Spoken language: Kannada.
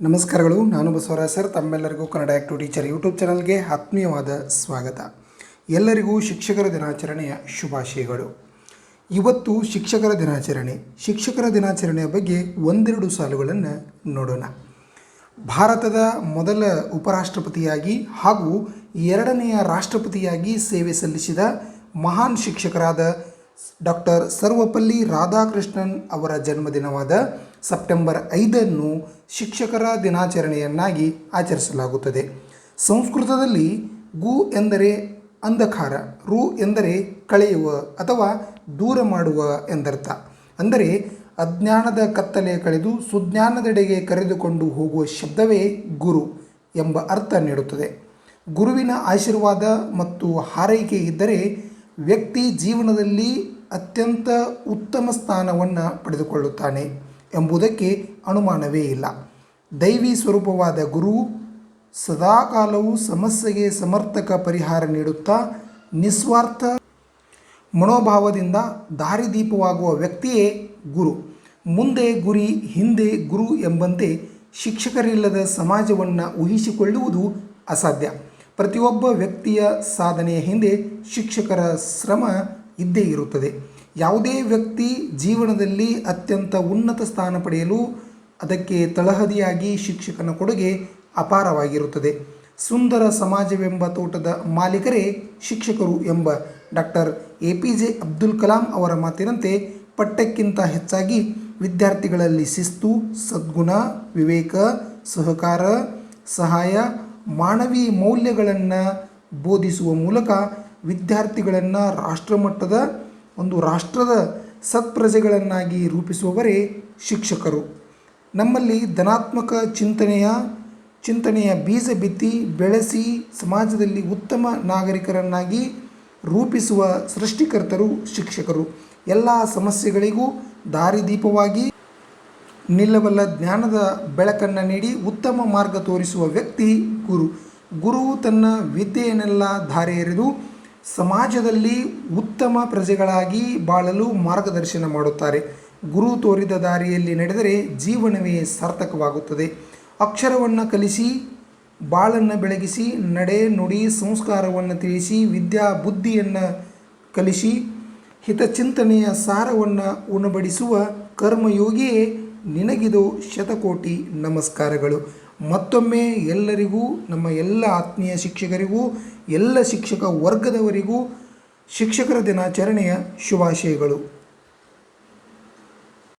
ನಮಸ್ಕಾರಗಳು, ನಾನು ಬಸವರಾಜ್ ಸರ್, ತಮ್ಮೆಲ್ಲರಿಗೂ ಕನ್ನಡ ಆ್ಯಕ್ಟಿವ್ ಟೀಚರ್ ಯೂಟ್ಯೂಬ್ ಚಾನಲ್ಗೆ ಆತ್ಮೀಯವಾದ ಸ್ವಾಗತ. ಎಲ್ಲರಿಗೂ ಶಿಕ್ಷಕರ ದಿನಾಚರಣೆಯ ಶುಭಾಶಯಗಳು. ಇವತ್ತು ಶಿಕ್ಷಕರ ದಿನಾಚರಣೆ. ಶಿಕ್ಷಕರ ದಿನಾಚರಣೆಯ ಬಗ್ಗೆ ಒಂದೆರಡು ಸಾಲುಗಳನ್ನು ನೋಡೋಣ. ಭಾರತದ ಮೊದಲ ಉಪರಾಷ್ಟ್ರಪತಿಯಾಗಿ ಹಾಗೂ ಎರಡನೆಯ ರಾಷ್ಟ್ರಪತಿಯಾಗಿ ಸೇವೆ ಸಲ್ಲಿಸಿದ ಮಹಾನ್ ಶಿಕ್ಷಕರಾದ ಡಾಕ್ಟರ್ ಸರ್ವಪಲ್ಲಿ ರಾಧಾಕೃಷ್ಣನ್ ಅವರ ಜನ್ಮದಿನವಾದ ಸೆಪ್ಟೆಂಬರ್ ಐದನ್ನು ಶಿಕ್ಷಕರ ದಿನಾಚರಣೆಯನ್ನಾಗಿ ಆಚರಿಸಲಾಗುತ್ತದೆ. ಸಂಸ್ಕೃತದಲ್ಲಿ ಗು ಎಂದರೆ ಅಂಧಕಾರ, ರು ಎಂದರೆ ಕಳೆಯುವ ಅಥವಾ ದೂರ ಮಾಡುವ ಎಂದರ್ಥ. ಅಂದರೆ ಅಜ್ಞಾನದ ಕತ್ತಲೆ ಕಳೆದು ಸುಜ್ಞಾನದೆಡೆಗೆ ಕರೆದುಕೊಂಡು ಹೋಗುವ ಶಬ್ದವೇ ಗುರು ಎಂಬ ಅರ್ಥ ನೀಡುತ್ತದೆ. ಗುರುವಿನ ಆಶೀರ್ವಾದ ಮತ್ತು ಹಾರೈಕೆ ಇದ್ದರೆ ವ್ಯಕ್ತಿ ಜೀವನದಲ್ಲಿ ಅತ್ಯಂತ ಉತ್ತಮ ಸ್ಥಾನವನ್ನು ಪಡೆದುಕೊಳ್ಳುತ್ತಾನೆ. ಎಂಬುದಕ್ಕೆ ಅನುಮಾನವೇ ಇಲ್ಲ. ದೈವಿ ಸ್ವರೂಪವಾದ ಗುರು ಸದಾಕಾಲವೂ ಸಮಸ್ಯೆಗೆ ಸಮರ್ಥಕ ಪರಿಹಾರ ನೀಡುತ್ತಾ, ನಿಸ್ವಾರ್ಥ ಮನೋಭಾವದಿಂದ ದಾರಿದೀಪವಾಗುವ ವ್ಯಕ್ತಿಯೇ ಗುರು. ಮುಂದೆ ಗುರಿ, ಹಿಂದೆ ಗುರು ಎಂಬಂತೆ ಶಿಕ್ಷಕರಿಲ್ಲದ ಸಮಾಜವನ್ನು ಊಹಿಸಿಕೊಳ್ಳುವುದು ಅಸಾಧ್ಯ. ಪ್ರತಿಯೊಬ್ಬ ವ್ಯಕ್ತಿಯ ಸಾಧನೆಯ ಹಿಂದೆ ಶಿಕ್ಷಕರ ಶ್ರಮ ಇದ್ದೇ ಇರುತ್ತದೆ. ಯಾವುದೇ ವ್ಯಕ್ತಿ ಜೀವನದಲ್ಲಿ ಅತ್ಯಂತ ಉನ್ನತ ಸ್ಥಾನ ಪಡೆಯಲು ಅದಕ್ಕೆ ತಳಹದಿಯಾಗಿ ಶಿಕ್ಷಕನ ಕೊಡುಗೆ ಅಪಾರವಾಗಿರುತ್ತದೆ. ಸುಂದರ ಸಮಾಜವೆಂಬ ತೋಟದ ಮಾಲೀಕರೇ ಶಿಕ್ಷಕರು ಎಂಬ doctor A P J Abdul Kalam ಅವರ ಮಾತಿನಂತೆ ಪಠ್ಯಕ್ಕಿಂತ ಹೆಚ್ಚಾಗಿ ವಿದ್ಯಾರ್ಥಿಗಳಲ್ಲಿ ಶಿಸ್ತು, ಸದ್ಗುಣ, ವಿವೇಕ, ಸಹಕಾರ, ಸಹಾಯ, ಮಾನವೀಯ ಮೌಲ್ಯಗಳನ್ನು ಬೋಧಿಸುವ ಮೂಲಕ ವಿದ್ಯಾರ್ಥಿಗಳನ್ನು ರಾಷ್ಟ್ರಮಟ್ಟದ ಒಂದು ರಾಷ್ಟ್ರದ ಸತ್ಪ್ರಜೆಗಳನ್ನಾಗಿ ರೂಪಿಸುವವರೇ ಶಿಕ್ಷಕರು. ನಮ್ಮಲ್ಲಿ ಧನಾತ್ಮಕ ಚಿಂತನೆಯ ಚಿಂತನೆಯ ಬೀಜ ಬಿತ್ತಿ, ಬೆಳೆಸಿ ಸಮಾಜದಲ್ಲಿ ಉತ್ತಮ ನಾಗರಿಕರನ್ನಾಗಿ ರೂಪಿಸುವ ಸೃಷ್ಟಿಕರ್ತರು ಶಿಕ್ಷಕರು. ಎಲ್ಲ ಸಮಸ್ಯೆಗಳಿಗೂ ದಾರಿದೀಪವಾಗಿ ನಿಲ್ಲಬಲ್ಲ ಜ್ಞಾನದ ಬೆಳಕನ್ನು ನೀಡಿ ಉತ್ತಮ ಮಾರ್ಗ ತೋರಿಸುವ ವ್ಯಕ್ತಿ ಗುರು. ಗುರು ತನ್ನ ವಿದ್ಯೆಯನ್ನೆಲ್ಲ ಧಾರೆ ಎರೆದು ಸಮಾಜದಲ್ಲಿ ಉತ್ತಮ ಪ್ರಜೆಗಳಾಗಿ ಬಾಳಲು ಮಾರ್ಗದರ್ಶನ ಮಾಡುತ್ತಾರೆ. ಗುರು ತೋರಿದ ದಾರಿಯಲ್ಲಿ ನಡೆದರೆ ಜೀವನವೇ ಸಾರ್ಥಕವಾಗುತ್ತದೆ. ಅಕ್ಷರವನ್ನು ಕಲಿಸಿ, ಬಾಳನ್ನು ಬೆಳಗಿಸಿ, ನಡೆ, ನುಡಿ, ಸಂಸ್ಕಾರವನ್ನು ತಿಳಿಸಿ, ವಿದ್ಯಾ, ಬುದ್ಧಿಯನ್ನು ಕಲಿಸಿ, ಹಿತಚಿಂತನೆಯ ಸಾರವನ್ನು ಉಣಬಡಿಸುವ ಕರ್ಮಯೋಗಿಯೇ ನಿನಗಿದು ಶತಕೋಟಿ ನಮಸ್ಕಾರಗಳು. ಮತ್ತೊಮ್ಮೆ ಎಲ್ಲರಿಗೂ ನಮ್ಮ ಎಲ್ಲ ಆತ್ಮೀಯ ಶಿಕ್ಷಕರಿಗೂ ಎಲ್ಲ ಶಿಕ್ಷಕ ವರ್ಗದವರಿಗೂ ಶಿಕ್ಷಕರ ದಿನಾಚರಣೆಯ ಶುಭಾಶಯಗಳು.